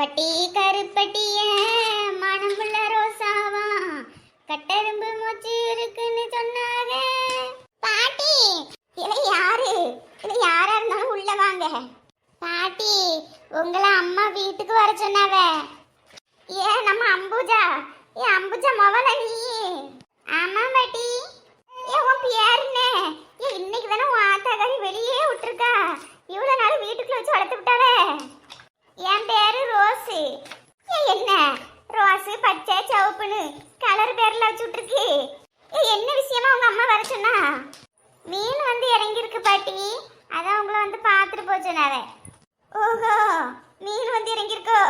வட்டி கருப்பட்டிய மனமுள்ள ரோசாவா? கட்டெரும்பு மூச்சு இருக்குன்னு சொன்னாங்க. பாட்டி இது யாரு? இது யாரா இருந்தாலும் உள்ள வாங்க. பாட்டி உங்களை அம்மா வீட்டுக்கு வர சொன்னாவ. ஏ நம்ம அம்புஜா. ஏ அம்புஜா மவள நீ. ஆமா பாட்டி. ஏ உன் பேர் என்ன? ஏ இன்னைக்கு தானே உன் ஆத்தாக்காரி வெளியே விட்டுருக்கா. இவ்வளோ நாள் வீட்டுக்குள்ள வச்சு வளர்த்து விட்டாவே. ரோஸு. ஏ என்ன? ரோஸு பச்சை சிவப்புன்னு கலர் பேர்ல வச்சுட்ருக்கு ஏ என்ன விஷயமா உங்க அம்மா வர சொன்னா? மீன் வந்து இறங்கியிருக்கு பாட்டி. அதான் உங்களை வந்து பார்த்துட்டு போச்சுனாவே ஓஹோ மீன் வந்து இறங்கியிருக்கோ?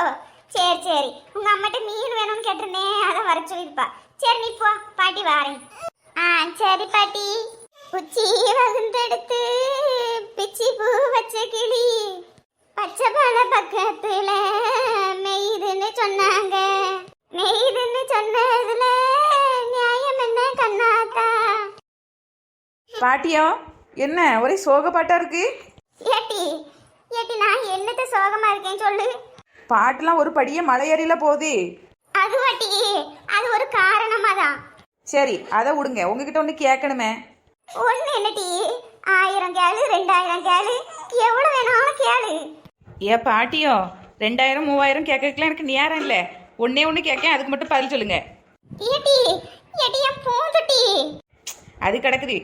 சரி சரி. உங்க அம்மாட்ட மீன் வேணும்னு கேட்டிருந்தேன் அதான் வர சொல்லியிருப்பா. சரி நீ போ. பாட்டி வாரேன். ஆ சரி பாட்டி. உச்சி வகுந்தெடுத்து பிச்சி பூ வச்ச கிளி பச்சை பழ பக்கத்துல மெய்துன்னு சொன்னாங்க மெய்துன்னு சொன்னதுல நியாயம் என்ன கண்ணாத்தா பாட்டியோ என்ன? ஒரே சோக பாட்டா இருக்கு? ஏட்டி ஏட்டி நான் என்னத்த சோகமா இருக்கேன் சொல்லு. பாட்டுலாம் ஒரு படியே மலையேறியில போகுது. அது வாட்டி அது ஒரு காரணமா தான் சரி அதை விடுங்க. உங்ககிட்ட ஒன்று கேட்கணுமே. ஒண்ணு என்னட்டி ஆயிரம் கேளு ரெண்டாயிரம் கேளு. எவ்வளவு வேணாலும் கேளு. ஏ பாட்டியோ ரெண்டாயிரம் மூவாயிரம் கேட்கறதுக்குலாம் எனக்கு நேரம் இல்லை. ஒன்னே ஒன்று கேட்க அதுக்கு மட்டும் பதில் சொல்லுங்க. ஏட்டி ஏட்டி என் பூந்தொட்டி அது கிடக்குது.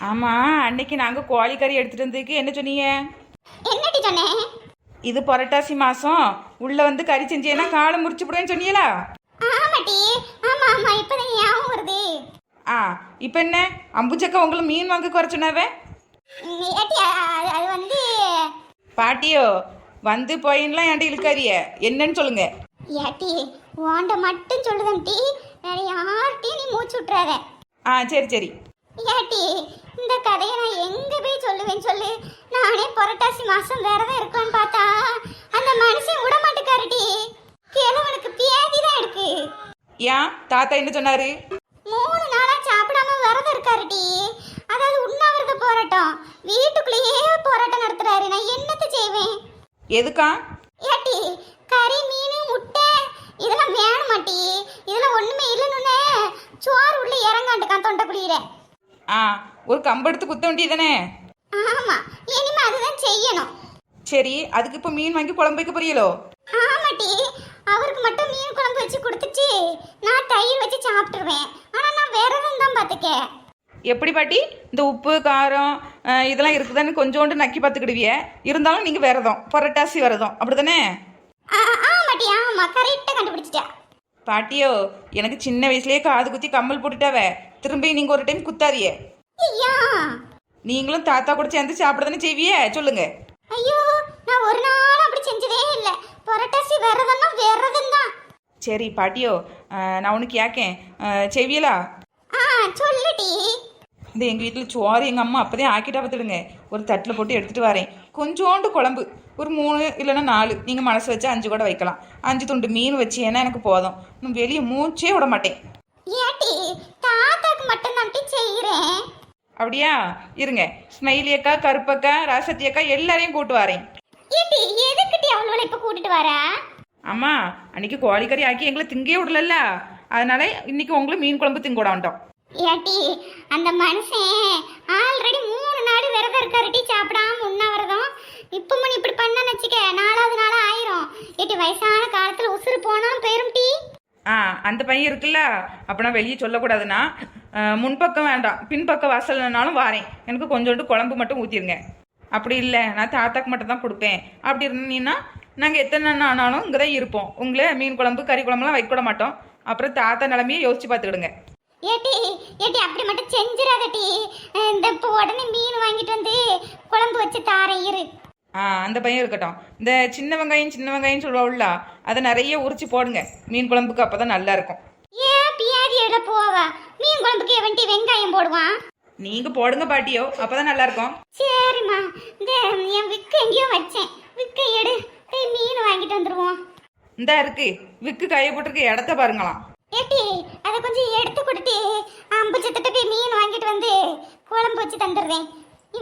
ஆமாம் அன்னைக்கு நாங்கள் கோழி கறி எடுத்துட்டு வந்ததுக்கு என்ன சொன்னீங்க? என்னட்டி சொன்னேன் இது புரட்டாசி மாதம் உள்ளே வந்து கறி செஞ்சேன்னா காலை முறிச்சு விடுவேன்னு சொன்னீங்களா? ஆமாட்டி ஆமா ஆமா. இப்பதான் ஞாபகம் வருது. ஆ இப்போ என்ன? அம்புச்சக்கா உங்களை மீன் வாங்க குறை சொன்னாவே? ஏட்டி அது அது வந்து பாட்டியோ வந்து போயின்லாம் என்கிட்ட இழுக்காதிய என்னன்னு சொல்லுங்க. ஏட்டி உன்ட மட்டும் சொல்லுதம் டீ வேற யார்கிட்டயும் நீ மூச்சு விட்டுறாத. ஆ சரி சரி. ஏட்டி இந்த கதையை நான் எங்க போய் சொல்லுவேன் சொல்லு? நானே புரட்டாசி மாசம் விரதம் இருக்கலாம்னு பார்த்தா அந்த மனுஷன் விட மாட்டேக்காருடி. கிழவனுக்கு பியாதி தான் இருக்கு. ஏன்? தாத்தா என்ன சொன்னாரு? மூணு நாளா சாப்பிடாம விரதம் இருக்காருடி. அதாவது உண்ணாவிரத போராட்டம். வீட்டுக்குள்ளேயே போராட்டம் நடத்துறாரு. நான் என்னத்த செய்வேன்? எதுக்கா? ஏட்டி கறி மீன் முட்டை இதெல்லாம் வேணுமாட்டி. இதெல்லாம் ஒண்ணுமே இல்லைன்னு சோறு உள்ள இறங்காண்டுக்கான் தொண்டைக்குழியில ஆ ஒரு கம்பெடுத்து குத்த வேண்டியதானே ஆமா இனிமே அதுதான் செய்யணும். சரி அதுக்கு இப்போ மீன் வாங்கி குழம்பு வைக்க போறீங்களோ? ஆமாட்டி அவருக்கு மட்டும் மீன் குழம்பு வச்சு கொடுத்துட்டு நான் தயிர் வச்சு சாப்பிட்டுருவேன். ஆனா நான் விரதம் தான் பாத்துக்க எப்படி பாட்டி? இந்த உப்பு காரம் இதெல்லாம் இருக்குதான்னு கொஞ்சோண்டு நக்கி பார்த்துக்கிடுவிய. இருந்தாலும் நீங்கள் விரதம் புரட்டாசி விரதம் அப்படிதானே ஆ- ஆமாட்டி ஆமா கரெக்டா கண்டுபிடிச்சிட்டா. பாட்டியோ எனக்கு சின்ன வயசுலயே காது குத்தி கம்மல் போட்டுட்டாவ. திரும்பி நீங்கள் ஒரு டைம் குத்தாதிய நீங்களும் தாத்தா கூட சேர்ந்து சாப்பிட செய்விய? சொல்லுங்க. ஐயோ நான் ஒரு நாள் அப்படி செஞ்சதே இல்ல. புரட்டாசி விரதம்னா விரதம் தான். சரி பாட்டியோ நான் ஒன்று கேட்கேன் செவியலா ஆ சொல்லுடி. இந்த எங்கள் வீட்டில் சோறு எங்கள் அம்மா அப்போதே ஆக்கிட்டா பார்த்துடுங்க ஒரு தட்டில் போட்டு எடுத்துகிட்டு வரேன். கொஞ்சோண்டு குழம்பு. ஒரு மூணு இல்லைன்னா நாலு. நீங்கள் மனசு வச்சு அஞ்சு கூட வைக்கலாம். அஞ்சு துண்டு மீன் வச்சு ஏன்னா எனக்கு போதும். வெளியே மூச்சே விட மாட்டேன். ஏட்டி தாத்தாக்கு மட்டும் தான் செய்கிறேன் அப்படியா? இருங்க. ஸ்மைலி அக்கா கருப்பக்கா ராசத்தி அக்கா எல்லாரையும் கூட்டு வரேன். ஏட்டி எதுக்கிட்டி அவளோட இப்ப கூட்டிட்டு வரா? அம்மா அன்னைக்கு கோழிக்கறி ஆக்கி எங்களை திங்கே விடலல்ல. அதனால இன்னைக்கு உங்களை மீன் குழம்பு திங்க விடாண்டோம் ஏட்டி அந்த மனுஷன் ஆல்ரெடி மூணு நாடு விரதம் இருக்காருட்டி சாப்பிடாம உண்ணாவிரதம். இப்போ நீ இப்படி பண்ண வச்சுக்க நாலாவது நாள் ஆயிரும். ஏட்டி வயசான காலத்துல உசுறு போனா போயிரும் டீ ஆ அந்த பையன் இருக்குல்ல? அப்படின்னா வெளியே சொல்லக்கூடாதுன்னா முன்பக்கம் வேண்டாம். பின்பக்க வாசல்னாலும் வாரேன். எனக்கு கொஞ்சோண்டு குழம்பு மட்டும் ஊற்றிருங்க அப்படி இல்லை நான் தாத்தாக்கு மட்டும் தான் கொடுப்பேன். அப்படி இருந்தீங்கன்னா நாங்கள் எத்தனை நாள் ஆனாலும் இங்கே தான் இருப்போம். உங்களே மீன் குழம்பு கறி குழம்புலாம் வைக்க விட மாட்டோம். அப்புறம் தாத்தா நிலமையை யோசிச்சு பார்த்துக்கிடுங்க. ஏட்டி ஏட்டி அப்படி மட்டும் செஞ்சிடாதட்டி இந்த இப்போ உடனே மீன் வாங்கிட்டு வந்து குழம்பு வச்சு தாரேன் இரு. அந்த பையன் இருக்கட்டும். இந்த சின்ன வெங்காயம் சின்ன வெங்காயம் சொல்லுவாள்ல அதை நிறைய உரிச்சு போடுங்க. மீன் குழம்புக்கு அப்போ தான் நல்லா இருக்கும். ஏன் பியாதி எட போவா? மீன் குழம்புக்கு எவன்ட்டி வெங்காயம் போடுவான். நீங்கள் போடுங்க பாட்டியோ அப்போ தான் நல்லா இருக்கும். சரிம்மா. இந்த என் விக்கு எங்கேயோ வச்சேன். விக்க எடு. போய் மீன் வாங்கிட்டு வந்துருவோம். இந்தா இருக்கு. விக்கு கையை போட்டிருக்க இடத்த பாருங்களாம். ஏட்டி அதை கொஞ்சம் எடுத்து கொடுத்து அம்புச்சத்திட்ட போய் மீன் வாங்கிட்டு வந்து குழம்பு வச்சு தந்துடுறேன்.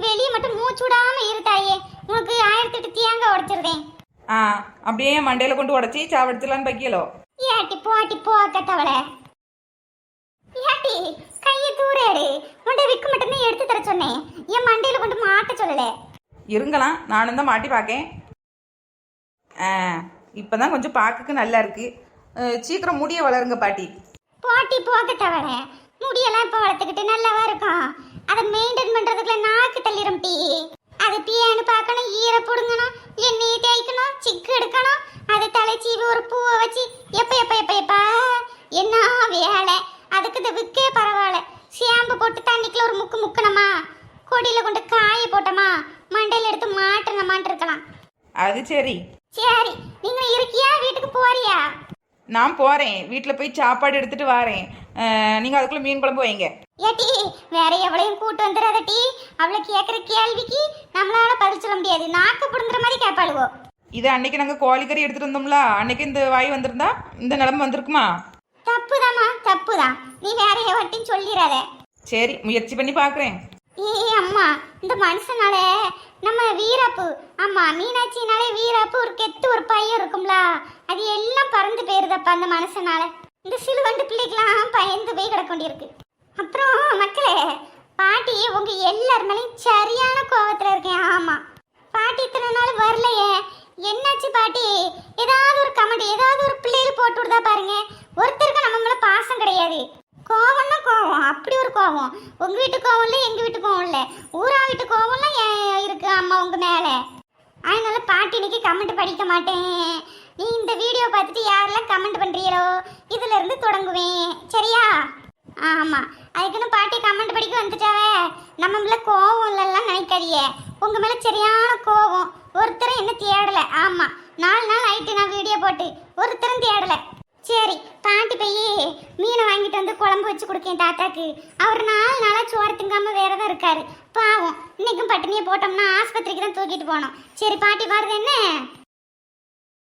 வெளியே மட்டும் மூச்சு விடாம இரு தாயே உனக்கு ஆயிரத்தி எட்டு தேங்காய் உடைச்சிருவேன். ஆ அப்படியே மண்டையில் கொண்டு உடச்சி சாவடிச்சிடலான்னு பக்கியலோ ஏட்டி போட்டி போக்கத்தவளை ஏட்டி கையை தூரேடு உன்ட விக்கு மட்டும்தான் எடுத்து தர சொன்னேன். என் மண்டையில கொண்டு மாட்ட சொல்லல. இருங்களாம் நானும் தான் மாட்டி பார்க்கேன் ஆ இப்போ தான் கொஞ்சம் பார்க்கக்கு நல்லா இருக்கு. அஹ், சீக்கிரம் முடிய வளருங்க பாட்டி. போட்டி போக்கத்தவளை முடியெல்லாம் இப்போ வளர்த்துக்கிட்டு நல்லாவா இருக்கும். அதை மெயின்டைன் பண்றதுக்குள்ள நாக்கு தள்ளிரும் டீ அது பியான்னு பார்க்கணும் ஈர புடுங்கணும் எண்ணெயை தேய்க்கணும் சிக்கு எடுக்கணும். அதை தலை சீவி ஒரு பூவை வச்சு எப்ப எப்ப எப்ப எப்பா? என்ன வேலை? அதுக்கு இந்த விக்கே பரவாயில்ல. ஷாம்பு போட்டு தண்ணிக்குள்ள ஒரு முக்கு முக்கணுமா? கொடியில கொண்டு காய போட்டோமா? மண்டையில எடுத்து மாட்டுங்கம்மான் இருக்கலாம் அது சரி. சரி நீங்க இருக்கியா வீட்டுக்கு போறியா? நான் போகிறேன் வீட்டில் போய் சாப்பாடு எடுத்துட்டு வரேன். நீங்கள் அதுக்குள்ளே மீன் குழம்பு வைங்க. ஏட்டி வேற எவளையும் கூட்டு வந்துடாத டீ. அவளை கேட்குற கேள்விக்கு நம்மளால பதில் சொல்ல முடியாது. நாக்கு புடுங்குற மாதிரி கேட்பாளுவோ இது அன்னைக்கு நாங்கள் கோழிக்கறி எடுத்துட்டு வந்தோம்ல அன்னைக்கு இந்த வாய் வந்திருந்தா இந்த நிலமை வந்திருக்குமா? தப்புதாம்மா தப்புதான். நீ வேற எவட்டையும் சொல்லிடாத. சரி முயற்சி பண்ணி பார்க்குறேன் ஏய் அம்மா இந்த மனுஷனால நம்ம வீராப்பு. ஆமா மீனாட்சினாலே வீராப்பு ஒரு கெத்து ஒரு பையன் இருக்கும்ல. அது எல்லாம் பறந்து போயிருதப்பா அந்த மனுஷனால. இந்த சிலுவண்டு பிள்ளைக்கெல்லாம் பயந்து போய் கிடக்க வேண்டியிருக்கு. அப்புறம் மக்களே பாட்டி உங்க எல்லார் மேலேயும் சரியான கோவத்துல இருக்கேன். ஆமா. பாட்டி இத்தனை நாள் வரலையே. என்னாச்சு பாட்டி? ஏதாவது ஒரு கமெண்ட் ஏதாவது ஒரு பிள்ளைகள் போட்டு விடுதா பாருங்க. ஒருத்தருக்கு நம்ம மேல பாசம் கிடையாது. கோவம்னா கோவம். அப்படி ஒரு கோவம். உங்க வீட்டு கோவம் இல்லை எங்க வீட்டு கோவம் இல்லை. ஊரா வீட்டு கோவம்லாம் ஏன் இருக்கு அம்மா உங்க மேலே. அதனால பாட்டி இன்னைக்கு கமெண்ட் படிக்க மாட்டேன். நீ இந்த வீடியோ பார்த்துட்டு யாரெல்லாம் கமெண்ட் பண்றீங்களோ இதுல இருந்து தொடங்குவேன். சரியா? ஆமா. அதுக்குன்னு பாட்டி கமெண்ட் படிக்க வந்துட்டாவே. நம்ம மேல கோவம் இல்லைலாம் நினைக்காதியே உங்க மேல சரியான கோவம். ஒருத்தரும் என்ன தேடல. ஆமா. நாலு நாள் ஆயிட்டு நான் வீடியோ போட்டு ஒருத்தரும் தேடலை சரி பாட்டி போய் மீனை வாங்கிட்டு வந்து குழம்பு வச்சு கொடுக்கேன் தாத்தாக்கு. அவர் நாலு நாளாக சோறு திங்காம வேற தான் இருக்காரு. பாவம் இன்னைக்கும் பட்டினியை போட்டோம்னா ஆஸ்பத்திரிக்கு தான் தூக்கிட்டு போனோம். சரி பாட்டி வருது என்ன?